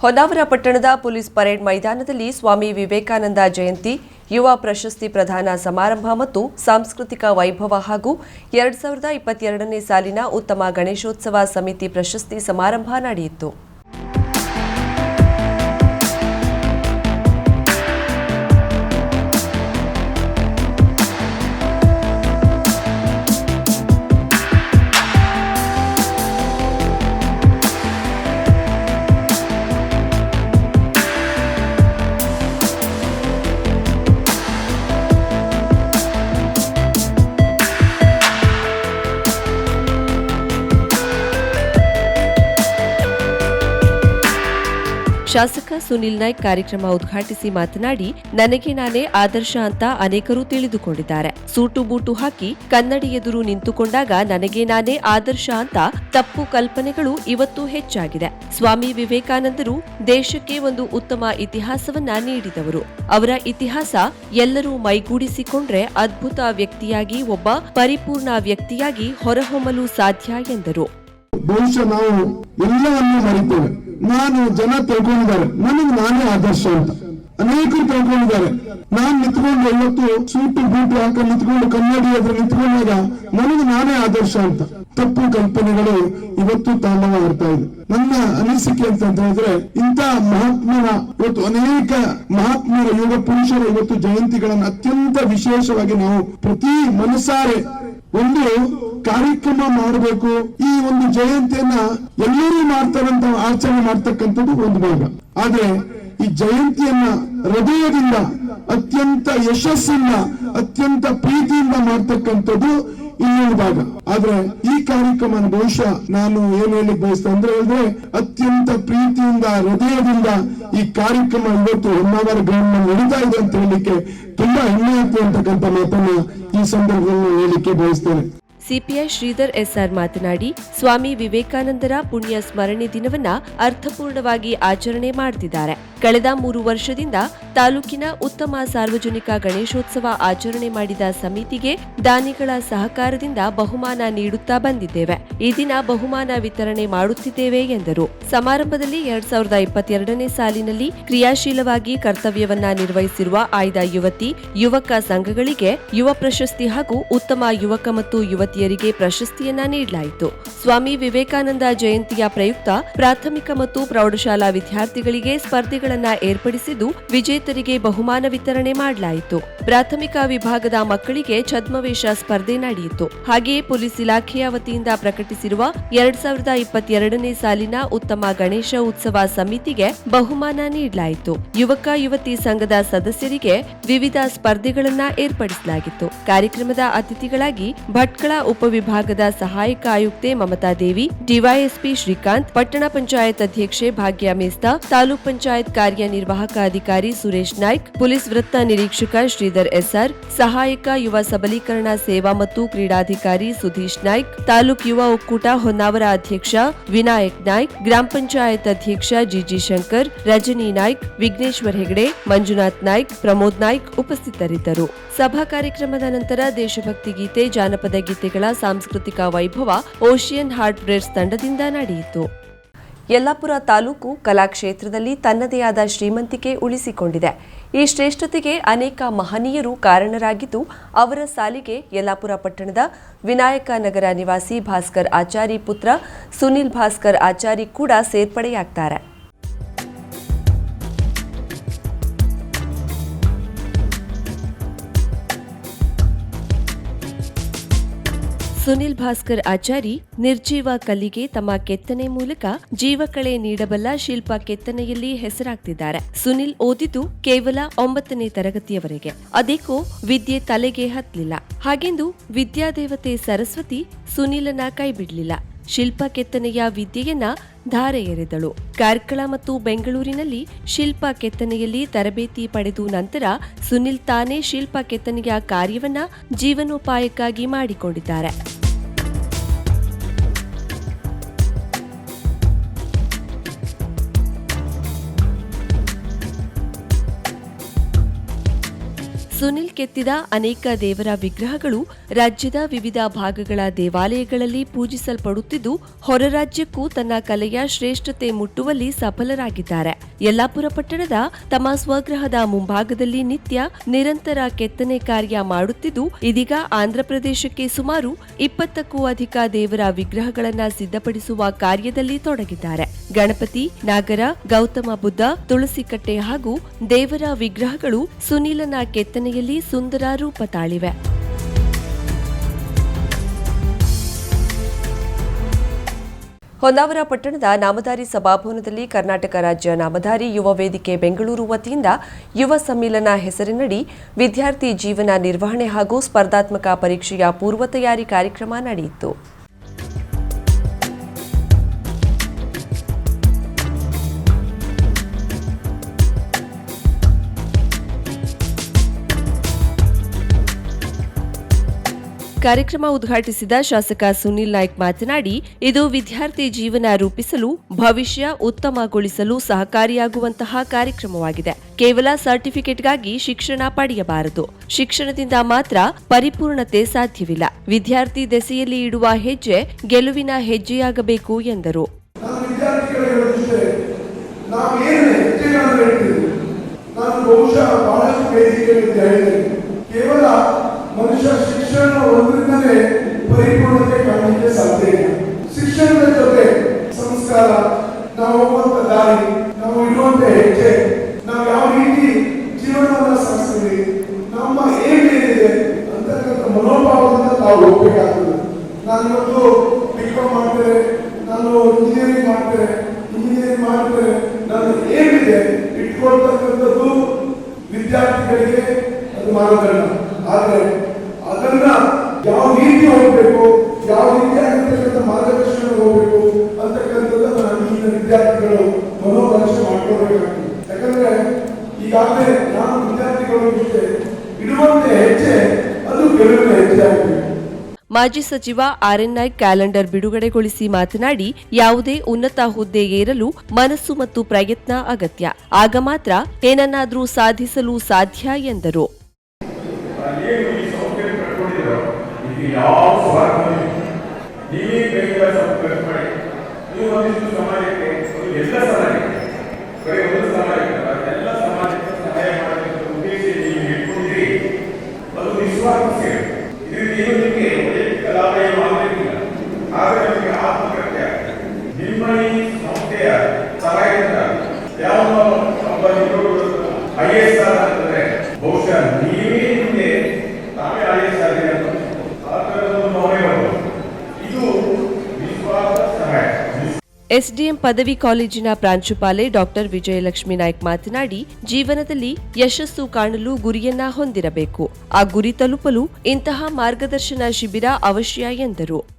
ಹೊನ್ನಾವರ ಪಟ್ಟಣದ police parade ಮೈದಾನದಲ್ಲಿ ಸ್ವಾಮಿ ವಿವೇಕಾನಂದ ಜಯಂತಿ, ಯುವ ಪ್ರಶಸ್ತಿ ಪ್ರದಾನ ಸಮಾರಂಭ ಮತ್ತು ಸಾಂಸ್ಕೃತಿಕ ವೈಭವ ಹಾಗೂ ಎರಡ್ ಸಾವಿರದ ಇಪ್ಪತ್ತೆರಡನೇ ಸಾಲಿನ ಉತ್ತಮ ಗಣೇಶೋತ್ಸವ ಸಮಿತಿ ಪ್ರಶಸ್ತಿ ಸಮಾರಂಭ ನಡೆಯಿತು. ಶಾಸಕ ಸುನಿಲ್ ನಾಯ್ಕ್ ಕಾರ್ಯಕ್ರಮ ಉದ್ಘಾಟಿಸಿ ಮಾತನಾಡಿ, ನನಗೆ ನಾನೇ ಆದರ್ಶ ಅಂತ ಅನೇಕರು ತಿಳಿದುಕೊಂಡಿದ್ದಾರೆ. ಸೂಟು ಬೂಟು ಹಾಕಿ ಕನ್ನಡಿ ಎದುರು ನಿಂತುಕೊಂಡಾಗ ನನಗೆ ನಾನೇ ಆದರ್ಶ ಅಂತ ತಪ್ಪು ಕಲ್ಪನೆಗಳು ಇವತ್ತು ಹೆಚ್ಚಾಗಿದೆ. ಸ್ವಾಮಿ ವಿವೇಕಾನಂದರು ದೇಶಕ್ಕೆ ಒಂದು ಉತ್ತಮ ಇತಿಹಾಸವನ್ನ ನೀಡಿದವರು. ಅವರ ಇತಿಹಾಸ ಎಲ್ಲರೂ ಮೈಗೂಡಿಸಿಕೊಂಡ್ರೆ ಅದ್ಭುತ ವ್ಯಕ್ತಿಯಾಗಿ ಒಬ್ಬ ಪರಿಪೂರ್ಣ ವ್ಯಕ್ತಿಯಾಗಿ ಹೊರಹೊಮ್ಮಲು ಸಾಧ್ಯ ಎಂದರು. ಬಹುಶಃ ನಾವು ಎಲ್ಲವನ್ನೂ ಮರಿತೇವೆ ನಾನು ಜನ ತಿಳ್ಕೊಂಡಿದ್ದಾರೆ. ನನಗೆ ನಾನೇ ಆದರ್ಶ ಅಂತ. ಅನೇಕರು ತಿಳ್ಕೊಂಡಿದ್ದಾರೆ. ನಾನ್ ನಿಂತ್ಕೊಂಡು ಇವತ್ತು ಸೂಟು ಬೂಟು ಹಾಕ ನಿಂತ್ಕೊಂಡು ಕನ್ನಡಿ ಎದುರು ನಿಂತ್ಕೊಂಡಾಗ ನನಗೆ ನಾನೇ ಆದರ್ಶ ಅಂತ. ತಪ್ಪು ಕಲ್ಪನೆಗಳು ಇವತ್ತು ತಾಂಡವ ಆಡ್ತಾ ಇದೆ. ನನ್ನ ಅನಿಸಿಕೆ ಅಂತ ಹೇಳಿದ್ರೆ ಇಂತಹ ಮಹಾತ್ಮನ ಇವತ್ತು ಅನೇಕ ಮಹಾತ್ಮರ ಯುಗ ಪುರುಷರ ಇವತ್ತು ಜಯಂತಿಗಳನ್ನು ಅತ್ಯಂತ ವಿಶೇಷವಾಗಿ ನಾವು ಪ್ರತಿ ಮನಸಾರೆ ಒಂದು ಕಾರ್ಯಕ್ರಮ ಮಾಡಬೇಕು. ಈ ಒಂದು ಜಯಂತಿಯನ್ನ ಎಲ್ಲರೂ ಮಾಡ್ತಾರಂತ ಆಚರಣೆ ಮಾಡ್ತಕ್ಕಂಥದ್ದು ಒಂದು ಭಾಗ ಆದ್ರೆ ಈ ಜಯಂತಿಯನ್ನ ಹೃದಯದಿಂದ, ಅತ್ಯಂತ ಯಶಸ್ಸಿಂದ, ಅತ್ಯಂತ ಪ್ರೀತಿಯಿಂದ ಮಾಡ್ತಕ್ಕಂಥದ್ದು ಇನ್ನೊಂದು ಭಾಗ. ಆದ್ರೆ ಈ ಕಾರ್ಯಕ್ರಮ ಬಹುಶಃ ನಾನು ಏನ್ ಹೇಳಿಕ್ ಬಯಸ್ತಾ ಅಂದ್ರೆ ಹೇಳಿದ್ರೆ ಅತ್ಯಂತ ಪ್ರೀತಿಯಿಂದ, ಹೃದಯದಿಂದ ಈ ಕಾರ್ಯಕ್ರಮ ಇವತ್ತು ಹೊನ್ನಾವರ ಗ್ರಾಮ ನಡೀತಾ ಇದೆ ಅಂತ ಹೇಳಲಿಕ್ಕೆ ತುಂಬಾ ಹೆಮ್ಮೆ ಆಗ್ತದೆ ಮಾತನ್ನ ಈ ಸಂದರ್ಭದಲ್ಲಿ ಹೇಳಲಿಕ್ಕೆ ಬಯಸ್ತೇನೆ. ಸಿಪಿಐ ಶ್ರೀಧರ್ ಎಸ್ಆರ್ ಮಾತನಾಡಿ, ಸ್ವಾಮಿ ವಿವೇಕಾನಂದರ ಪುಣ್ಯ ಸ್ಮರಣೆ ದಿನವನ್ನ ಅರ್ಥಪೂರ್ಣವಾಗಿ ಆಚರಣೆ ಮಾಡುತ್ತಿದ್ದಾರೆ ಕಳೆದ ಮೂರು ವರ್ಷದಿಂದ ತಾಲೂಕಿನ ಉತ್ತಮ ಸಾರ್ವಜನಿಕ ಗಣೇಶೋತ್ಸವ ಆಚರಣೆ ಮಾಡಿದ ಸಮಿತಿಗೆ ದಾನಿಗಳ ಸಹಕಾರದಿಂದ ಬಹುಮಾನ ನೀಡುತ್ತಾ ಬಂದಿದ್ದೇವೆ. ಈ ದಿನ ಬಹುಮಾನ ವಿತರಣೆ ಮಾಡುತ್ತಿದ್ದೇವೆ ಎಂದರು. ಸಮಾರಂಭದಲ್ಲಿ ಎರಡ್ ಸಾವಿರದ ಇಪ್ಪತ್ತೆರಡನೇ ಸಾಲಿನಲ್ಲಿ ಕ್ರಿಯಾಶೀಲವಾಗಿ ಕರ್ತವ್ಯವನ್ನ ನಿರ್ವಹಿಸಿರುವ ಆಯ್ದ ಯುವತಿ, ಯುವಕ ಸಂಘಗಳಿಗೆ ಯುವ ಪ್ರಶಸ್ತಿ ಹಾಗೂ ಉತ್ತಮ ಯುವಕ ಮತ್ತು ಯುವತಿಯರಿಗೆ ಪ್ರಶಸ್ತಿಯನ್ನ ನೀಡಲಾಯಿತು. ಸ್ವಾಮಿ ವಿವೇಕಾನಂದ ಜಯಂತಿಯ ಪ್ರಯುಕ್ತ ಪ್ರಾಥಮಿಕ ಮತ್ತು ಪ್ರೌಢಶಾಲಾ ವಿದ್ಯಾರ್ಥಿಗಳಿಗೆ ಸ್ಪರ್ಧೆಗಳನ್ನ ಏರ್ಪಡಿಸಿದ್ದು ವಿಜೇತರಿಗೆ ಬಹುಮಾನ ವಿತರಣೆ ಮಾಡಲಾಯಿತು. ಪ್ರಾಥಮಿಕ ವಿಭಾಗದ ಮಕ್ಕಳಿಗೆ ಛದ್ಮವೇಷ ಸ್ಪರ್ಧೆ ನಡೆಯಿತು. ಹಾಗೆಯೇ ಪೊಲೀಸ್ ಇಲಾಖೆಯ ವತಿಯಿಂದ ಪ್ರಕಟಿಸಿರುವ ಎರಡ್ ಸಾವಿರದ ಇಪ್ಪತ್ತೆರಡನೇ ಸಾಲಿನ ಉತ್ತಮ ಗಣೇಶ ಉತ್ಸವ ಸಮಿತಿಗೆ ಬಹುಮಾನ ನೀಡಲಾಯಿತು. ಯುವಕ ಯುವತಿ ಸಂಘದ ಸದಸ್ಯರಿಗೆ ವಿವಿಧ ಸ್ಪರ್ಧೆಗಳನ್ನ ಏರ್ಪಡಿಸಲಾಗಿತ್ತು. ಕಾರ್ಯಕ್ರಮದ ಅತಿಥಿಗಳಾಗಿ ಭಟ್ಕಳ ಉಪವಿಭಾಗದ ಸಹಾಯಕ ಆಯುಕ್ತೆ ಮಮತಾ ದೇವಿ, ಡಿವೈಎಸ್ಪಿ ಶ್ರೀಕಾಂತ್, ಪಟ್ಟಣ ಪಂಚಾಯತ್ ಅಧ್ಯಕ್ಷೆ ಭಾಗ್ಯ ಮೇಸ್ತಾ, ತಾಲೂಕ್ ಪಂಚಾಯತ್ ಕಾರ್ಯನಿರ್ವಾಹಕ ಅಧಿಕಾರಿ ಸುರೇಶ್ ನಾಯ್ಕ್, ಪೊಲೀಸ್ ವೃತ್ತ ನಿರೀಕ್ಷಕ ಶ್ರೀಧರ್ ಎಸ್ಆರ್, ಸಹಾಯಕ ಯುವ ಸಬಲೀಕರಣ ಸೇವಾ ಮತ್ತು ಕ್ರೀಡಾಧಿಕಾರಿ ಸುಧೀಶ್ ನಾಯ್ಕ್, ತಾಲೂಕ್ ಯುವ ಒಕ್ಕೂಟ ಹೊನ್ನಾವರ ಅಧ್ಯಕ್ಷ ವಿನಾಯಕ್ ನಾಯ್ಕ್, ಗ್ರಾಮ ಪಂಚಾಯತ್ ಅಧ್ಯಕ್ಷ ಜಿಜಿ ಶಂಕರ್, ರಜನಿ ನಾಯ್ಕ್, ವಿಘ್ನೇಶ್ವರ್ ಹೆಗಡೆ, ಮಂಜುನಾಥ್ ನಾಯ್ಕ್, ಪ್ರಮೋದ್ ನಾಯ್ಕ್ ಉಪಸ್ಥಿತರಿದ್ದರು. ಸಭಾ ಕಾರ್ಯಕ್ರಮದ ನಂತರ ದೇಶಭಕ್ತಿ ಗೀತೆ, ಜಾನಪದ ಗೀತೆಗಳ ಸಾಂಸ್ಕೃತಿಕ ವೈಭವ ಓಷಿಯನ್ ಹಾರ್ಟ್ ಬ್ರೇಡ್ಸ್ ತಂಡದಿಂದ ನಡೆಯಿತು. ಯಲ್ಲಾಪುರ ತಾಲೂಕು ಕಲಾಕ್ಷೇತ್ರದಲ್ಲಿ ತನ್ನದೇ ಆದ ಶ್ರೀಮಂತಿಕೆ ಉಳಿಸಿಕೊಂಡಿದೆ. ಈ ಶ್ರೇಷ್ಠತೆಗೆ ಅನೇಕ ಮಹನೀಯರು ಕಾರಣರಾಗಿದ್ದು, ಅವರ ಸಾಲಿಗೆ ಯಲ್ಲಾಪುರ ಪಟ್ಟಣದ ವಿನಾಯಕ ನಗರ ನಿವಾಸಿ ಭಾಸ್ಕರ್ ಆಚಾರಿ ಪುತ್ರ ಸುನಿಲ್ ಭಾಸ್ಕರ್ ಆಚಾರಿ ಕೂಡ ಸೇರ್ಪಡೆಯಾಗ್ತಾರೆ. ಸುನಿಲ್ ಭಾಸ್ಕರ್ ಆಚಾರಿ ನಿರ್ಜೀವ ಕಲ್ಲಿಗೆ ತಮ್ಮ ಕೆತ್ತನೆ ಮೂಲಕ ಜೀವಕಳೆ ನೀಡಬಲ್ಲ ಶಿಲ್ಪ ಕೆತ್ತನೆಯಲ್ಲಿ ಹೆಸರಾಗ್ತಿದ್ದಾರೆ. ಸುನಿಲ್ ಓದಿದ್ದು ಕೇವಲ ಒಂಬತ್ತನೇ ತರಗತಿಯವರೆಗೆ. ಅದಕ್ಕೂ ವಿದ್ಯೆ ತಲೆಗೆ ಹತ್ತಲಿಲ್ಲ. ಹಾಗೆಂದು ವಿದ್ಯಾದೇವತೆ ಸರಸ್ವತಿ ಸುನಿಲನ ಕೈಬಿಡ್ಲಿಲ್ಲ. ಶಿಲ್ಪ ಕೆತ್ತನೆಯ ವಿದ್ಯೆಯನ್ನ ಧಾರೆ ಎರೆದಳು. ಕಾರ್ಕಳ ಮತ್ತು ಬೆಂಗಳೂರಿನಲ್ಲಿ ಶಿಲ್ಪ ಕೆತ್ತನೆಯಲ್ಲಿ ತರಬೇತಿ ಪಡೆದು ನಂತರ ಸುನಿಲ್ ತಾನೇ ಶಿಲ್ಪ ಕೆತ್ತನೆಯ ಕಾರ್ಯವನ್ನ ಜೀವನೋಪಾಯಕ್ಕಾಗಿ ಮಾಡಿಕೊಂಡಿದ್ದಾರೆ. ಸುನಿಲ್ ಕೆತ್ತಿದ ಅನೇಕ ದೇವರ ವಿಗ್ರಹಗಳು ರಾಜ್ಯದ ವಿವಿಧ ಭಾಗಗಳ ದೇವಾಲಯಗಳಲ್ಲಿ ಪೂಜಿಸಲ್ಪಡುತ್ತಿದ್ದು, ಹೊರ ರಾಜ್ಯಕ್ಕೂ ತನ್ನ ಕಲೆಯ ಶ್ರೇಷ್ಠತೆ ಮುಟ್ಟುವಲ್ಲಿ ಸಫಲರಾಗಿದ್ದಾರೆ. ಯಲ್ಲಾಪುರ ಪಟ್ಟಣದ ತಮ್ಮ ಸ್ವಗ್ರಹದ ಮುಂಭಾಗದಲ್ಲಿ ನಿತ್ಯ ನಿರಂತರ ಕೆತ್ತನೆ ಕಾರ್ಯ ಮಾಡುತ್ತಿದ್ದು, ಇದೀಗ ಆಂಧ್ರಪ್ರದೇಶಕ್ಕೆ ಸುಮಾರು ಇಪ್ಪತ್ತಕ್ಕೂ ಅಧಿಕ ದೇವರ ವಿಗ್ರಹಗಳನ್ನು ಸಿದ್ಧಪಡಿಸುವ ಕಾರ್ಯದಲ್ಲಿ ತೊಡಗಿದ್ದಾರೆ. ಗಣಪತಿ, ನಾಗರ, ಗೌತಮ ಬುದ್ಧ, ತುಳಸಿಕಟ್ಟೆ ಹಾಗೂ ದೇವರ ವಿಗ್ರಹಗಳು ಸುನೀಲನ ಕೆತ್ತನೆಯಲ್ಲಿ ಸುಂದರ ರೂಪ ತಾಳಿವೆ. ಹೊನ್ನಾವರ ಪಟ್ಟಣದ ನಾಮಧಾರಿ ಸಭಾಭವನದಲ್ಲಿ ಕರ್ನಾಟಕ ರಾಜ್ಯ ನಾಮಧಾರಿ ಯುವ ವೇದಿಕೆ ಬೆಂಗಳೂರು ವತಿಯಿಂದ ಯುವ ಸಮ್ಮಿಲನ ಹೆಸರಿನಡಿ ವಿದ್ಯಾರ್ಥಿ ಜೀವನ ನಿರ್ವಹಣೆ ಹಾಗೂ ಸ್ಪರ್ಧಾತ್ಮಕ ಪರೀಕ್ಷೆಯ ಪೂರ್ವ ತಯಾರಿ ಕಾರ್ಯಕ್ರಮ ನಡೆಯಿತು. ಕಾರ್ಯಕ್ರಮ ಉದ್ಘಾಟಿಸಿದ ಶಾಸಕ ಸುನಿಲ್ ನಾಯ್ಕ್ ಮಾತನಾಡಿ, ಇದು ವಿದ್ಯಾರ್ಥಿ ಜೀವನ ರೂಪಿಸಲು, ಭವಿಷ್ಯ ಉತ್ತಮಗೊಳಿಸಲು ಸಹಕಾರಿಯಾಗುವಂತಹ ಕಾರ್ಯಕ್ರಮವಾಗಿದೆ. ಕೇವಲ ಸರ್ಟಿಫಿಕೇಟ್ಗಾಗಿ ಶಿಕ್ಷಣ ಪಡೆಯಬಾರದು. ಶಿಕ್ಷಣದಿಂದ ಮಾತ್ರ ಪರಿಪೂರ್ಣತೆ ಸಾಧ್ಯವಿಲ್ಲ. ವಿದ್ಯಾರ್ಥಿ ದೆಸೆಯಲ್ಲಿ ಇಡುವ ಹೆಜ್ಜೆ ಗೆಲುವಿನ ಹೆಜ್ಜೆಯಾಗಬೇಕು ಎಂದರು. ಕೇವಲ ಮನುಷ್ಯ ಒಂದರಿಂದಲೇ ಪರಿಪೂರ್ಣತೆ ಕಾಣಲಿಕ್ಕೆ ಸಾಧ್ಯ ಇಲ್ಲ. ಶಿಕ್ಷಣದ ಜೊತೆ ಸಂಸ್ಕಾರ, ನಾವು ಹೋಗುವಂತ ದಾರಿ, ನಾವು ಇಡುವಂತ ಹೆಜ್ಜೆ, ನಾವು ಯಾವ ರೀತಿ ಜೀವನವನ್ನ ಸಾಗಿಸ್ತೀವಿ, ನಮ್ಮ ಏನೇನಿದೆ ಅಂತಕ್ಕಂಥ ಮನೋಭಾವದಿಂದ ನಾವು ಹೋಗ್ಬೇಕಾಗ್ತದೆ ನಾನು ಇವತ್ತು ಬಿಕಾಮ್ ಮಾಡ್ತೇನೆ, ನಾನು ಇಂಜಿನಿಯರಿಂಗ್ ಮಾಡ್ತೇನೆ ಇಂಜಿನಿಯರಿಂಗ್ ಮಾಡ್ತೇನೆ, ನಾನು ಏನಿದೆ ಇಟ್ಕೊಳ್ತಕ್ಕಂಥದ್ದು ವಿದ್ಯಾರ್ಥಿಗಳಿಗೆ ಅದು ಮಾನದಂಡ. ಆದರೆ ಅದನ್ನ ಯಾವ ರೀತಿ ಹೋಗ್ಬೇಕು ಯಾವ ರೀತಿ ಆಗಿರ್ತಕ್ಕಂಥ ಮಾರ್ಗದರ್ಶನ ಹೋಗ್ಬೇಕು ಅಂತಕ್ಕಂಥದ್ದನ್ನ ಈಗಿನ ವಿದ್ಯಾರ್ಥಿಗಳು ಮನೋಪರೀಕ್ಷೆ ಮಾಡ್ಕೊಳ್ಬೇಕಾಗ್ತದೆ. ಯಾಕಂದ್ರೆ ಈಗಾಗಲೇ ನಾನು ವಿದ್ಯಾರ್ಥಿಗಳ ಜೊತೆ ಇಡುವಂತೆ ಹೆಜ್ಜೆ ಅದು ಗೆಲುವಿನ ಹೆಜ್ಜೆ ಆಗಬೇಕು. ಮಾಜಿ ಸಚಿವ ಆರ್ಎನ್ಐ ನಾಯ್ಕ್ ಕ್ಯಾಲೆಂಡರ್ ಬಿಡುಗಡೆಗೊಳಿಸಿ ಮಾತನಾಡಿ ಯಾವುದೇ ಉನ್ನತ ಹುದ್ದೆ ಏರಲು ಮನಸ್ಸು ಮತ್ತು ಪ್ರಯತ್ನ ಅಗತ್ಯ. ಆಗ ಮಾತ್ರ ಏನನ್ನಾದರೂ ಸಾಧಿಸಲು ಸಾಧ್ಯ ಎಂದರು ಏನು ಈ ಸೌಕರ್ಯ ಕಟ್ಕೊಂಡಿರೋ ಇದು ಯಾವ ಸ್ವಾರ್ಥ ನೀವೇ ಕೈಗಳ ಖರ್ಚು ಮಾಡಿ ನೀವು ಒಂದಿಷ್ಟು ಸಮಾಜಕ್ಕೆ ಎಲ್ಲ ಸಮಾಜಕ್ಕೆ ಬರೀ ಒಂದು ಸಮಾಜಕ್ಕೆ ಎಲ್ಲ ಸಮಾಜಕ್ಕೆ ಸಹಾಯ ಮಾಡಬೇಕು ಉದ್ದೇಶ ನೀವು ಇಟ್ಕೊಂಡಿರಿ ಅದು ನಿಸ್ವಾರ್ಥ ಸೇವೆ ಇದರಿಂದ ಏನು ನಿಮಗೆ ವೈಯಕ್ತಿಕ ಲಾಭ ಏನು ಆದರೆ ನಿಮಗೆ ನಿಮ್ಮ ಈ ಸಂಸ್ಥೆಯ ಸಹಾಯದಿಂದ ಯಾವ ಒಬ್ಬ ಐ ಎಸ್ ಆರ್ ಅಂತಂದ್ರೆ ಬಹುಶಃ ನೀವೇ ನಿಮಗೆ ತಾವೇ ಐ ಎಸ್ ಆರ್ ಆ ಥರದೊಂದು ಭಾವನೆ ಬರ್ಬೋದು. ಇದು ನಿಸ್ವಾರ್ಥ ಸಹಾಯ ನಿಸ್- ಎಸ್ಡಿಎಂ ಪದವಿ ಕಾಲೇಜಿನ ಪ್ರಾಂಶುಪಾಲೆ ಡಾಕ್ಟರ್ ವಿಜಯಲಕ್ಷ್ಮಿ ನಾಯ್ಕ್ ಮಾತನಾಡಿ, ಜೀವನದಲ್ಲಿ ಯಶಸ್ಸು ಕಾಣಲು ಗುರಿಯನ್ನ ಹೊಂದಿರಬೇಕು. ಆ ಗುರಿ ತಲುಪಲು ಇಂತಹ ಮಾರ್ಗದರ್ಶನ ಶಿಬಿರ ಅವಶ್ಯ ಎಂದರು.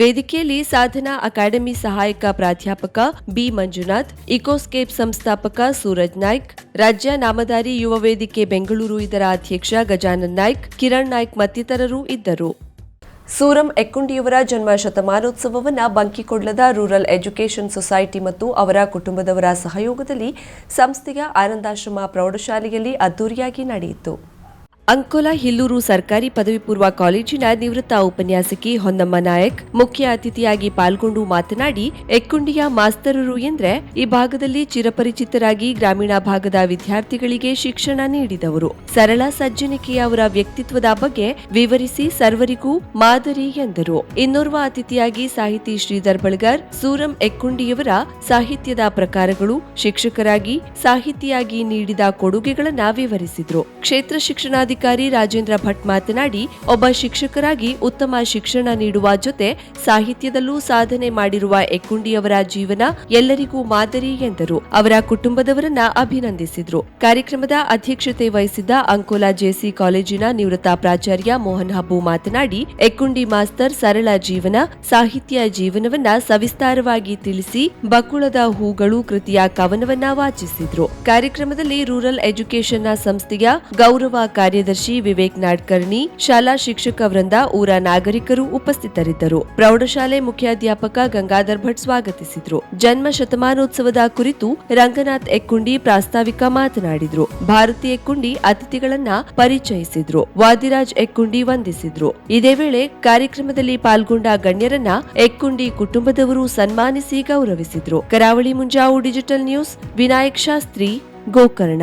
ವೇದಿಕೆಯಲ್ಲಿ ಸಾಧನಾ ಅಕಾಡೆಮಿ ಸಹಾಯಕ ಪ್ರಾಧ್ಯಾಪಕ ಬಿ ಮಂಜುನಾಥ್ ಇಕೋಸ್ಕೇಪ್ ಸಂಸ್ಥಾಪಕ ಸೂರಜ್ ನಾಯ್ಕ್, ರಾಜ್ಯ ನಾಮಧಾರಿ ಯುವ ವೇದಿಕೆ ಬೆಂಗಳೂರು ಇದರ ಅಧ್ಯಕ್ಷ ಗಜಾನನ್ ನಾಯ್ಕ್, ಕಿರಣ್ ನಾಯ್ಕ್ ಮತ್ತಿತರರು ಇದ್ದರು. ಸೂರಂ ಎಕ್ಕುಂಡಿಯವರ ಜನ್ಮ ಶತಮಾನೋತ್ಸವವನ್ನು ಬಂಕಿಕೊಡ್ಲದ ರೂರಲ್ ಎಜುಕೇಷನ್ ಸೊಸೈಟಿ ಮತ್ತು ಅವರ ಕುಟುಂಬದವರ ಸಹಯೋಗದಲ್ಲಿ ಸಂಸ್ಥೆಯ ಆನಂದಾಶ್ರಮ ಪ್ರೌಢಶಾಲೆಯಲ್ಲಿ ಅದ್ದೂರಿಯಾಗಿ ನಡೆಯಿತು. ಅಂಕೋಲ ಹಿಲ್ಲೂರು ಸರ್ಕಾರಿ ಪದವಿ ಪೂರ್ವ ಕಾಲೇಜಿನ ನಿವೃತ್ತ ಉಪನ್ಯಾಸಕಿ ಹೊನ್ನಮ್ಮ ನಾಯಕ್ ಮುಖ್ಯ ಅತಿಥಿಯಾಗಿ ಪಾಲ್ಗೊಂಡು ಮಾತನಾಡಿ, ಎಕ್ಕುಂಡಿಯ ಮಾಸ್ತರರು ಎಂದ್ರೆ ಈ ಭಾಗದಲ್ಲಿ ಚಿರಪರಿಚಿತರಾಗಿ ಗ್ರಾಮೀಣ ಭಾಗದ ವಿದ್ಯಾರ್ಥಿಗಳಿಗೆ ಶಿಕ್ಷಣ ನೀಡಿದವರು. ಸರಳ ಸಜ್ಜನಿಕೆಯ ಅವರ ವ್ಯಕ್ತಿತ್ವದ ಬಗ್ಗೆ ವಿವರಿಸಿ ಸರ್ವರಿಗೂ ಮಾದರಿ ಎಂದರು. ಇನ್ನೋರ್ವ ಅತಿಥಿಯಾಗಿ ಸಾಹಿತಿ ಶ್ರೀಧರ್ ಬಳಗಾರ್, ಸೂರಂ ಎಕ್ಕುಂಡಿಯವರ ಸಾಹಿತ್ಯದ ಪ್ರಕಾರಗಳು ಶಿಕ್ಷಕರಾಗಿ ಸಾಹಿತಿಯಾಗಿ ನೀಡಿದ ಕೊಡುಗೆಗಳನ್ನ ವಿವರಿಸಿದ್ರು. ಕ್ಷೇತ್ರ ಶಿಕ್ಷಣಾಧಿಕಾರಿ ರಾಜೇಂದ್ರ ಭಟ್ ಮಾತನಾಡಿ, ಒಬ್ಬ ಶಿಕ್ಷಕರಾಗಿ ಉತ್ತಮ ಶಿಕ್ಷಣ ನೀಡುವ ಜೊತೆ ಸಾಹಿತ್ಯದಲ್ಲೂ ಸಾಧನೆ ಮಾಡಿರುವ ಎಕ್ಕುಂಡಿಯವರ ಜೀವನ ಎಲ್ಲರಿಗೂ ಮಾದರಿ ಎಂದರು. ಅವರ ಕುಟುಂಬದವರನ್ನ ಅಭಿನಂದಿಸಿದ್ರು. ಕಾರ್ಯಕ್ರಮದ ಅಧ್ಯಕ್ಷತೆ ವಹಿಸಿದ್ದ ಅಂಕೋಲಾ ಜೆಸಿ ಕಾಲೇಜಿನ ನಿವೃತ್ತ ಪ್ರಾಚಾರ್ಯ ಮೋಹನ್ ಹಬ್ಬು ಮಾತನಾಡಿ, ಎಕ್ಕುಂಡಿ ಮಾಸ್ತರ್ ಸರಳ ಜೀವನ, ಸಾಹಿತ್ಯ ಜೀವನವನ್ನ ಸವಿಸ್ತಾರವಾಗಿ ತಿಳಿಸಿ, ಬಕುಳದ ಹೂಗಳು ಕೃತಿಯ ಕವನವನ್ನ ವಾಚಿಸಿದ್ರು. ಕಾರ್ಯಕ್ರಮದಲ್ಲಿ ರೂರಲ್ ಎಜುಕೇಷನ್ನ ಸಂಸ್ಥೆಯ ಗೌರವ ಕಾರ್ಯದರ್ಶಿ ವಿವೇಕ್ ನಾಡ್ಕರ್ಣಿ, ಶಾಲಾ ಶಿಕ್ಷಕ ವೃಂದ ಊರ ನಾಗರಿಕರು ಉಪಸ್ಥಿತರಿದ್ದರು. ಪ್ರೌಢಶಾಲೆ ಮುಖ್ಯಾಧ್ಯಾಪಕ ಗಂಗಾಧರ್ ಭಟ್ ಸ್ವಾಗತಿಸಿದ್ರು. ಜನ್ಮ ಶತಮಾನೋತ್ಸವದ ಕುರಿತು ರಂಗನಾಥ್ ಎಕ್ಕುಂಡಿ ಪ್ರಾಸ್ತಾವಿಕ ಮಾತನಾಡಿದ್ರು. ಭಾರತಿ ಎಕ್ಕುಂಡಿ ಅತಿಥಿಗಳನ್ನ ಪರಿಚಯಿಸಿದ್ರು. ವಾದಿರಾಜ್ ಎಕ್ಕುಂಡಿ ವಂದಿಸಿದ್ರು. ಇದೇ ವೇಳೆ ಕಾರ್ಯಕ್ರಮದಲ್ಲಿ ಪಾಲ್ಗೊಂಡ ಗಣ್ಯರನ್ನ ಎಕ್ಕುಂಡಿ ಕುಟುಂಬದವರು ಸನ್ಮಾನಿಸಿ ಗೌರವಿಸಿದ್ರು. Karavali Munjavu digital news, Vinayak Shastri, Gokarna.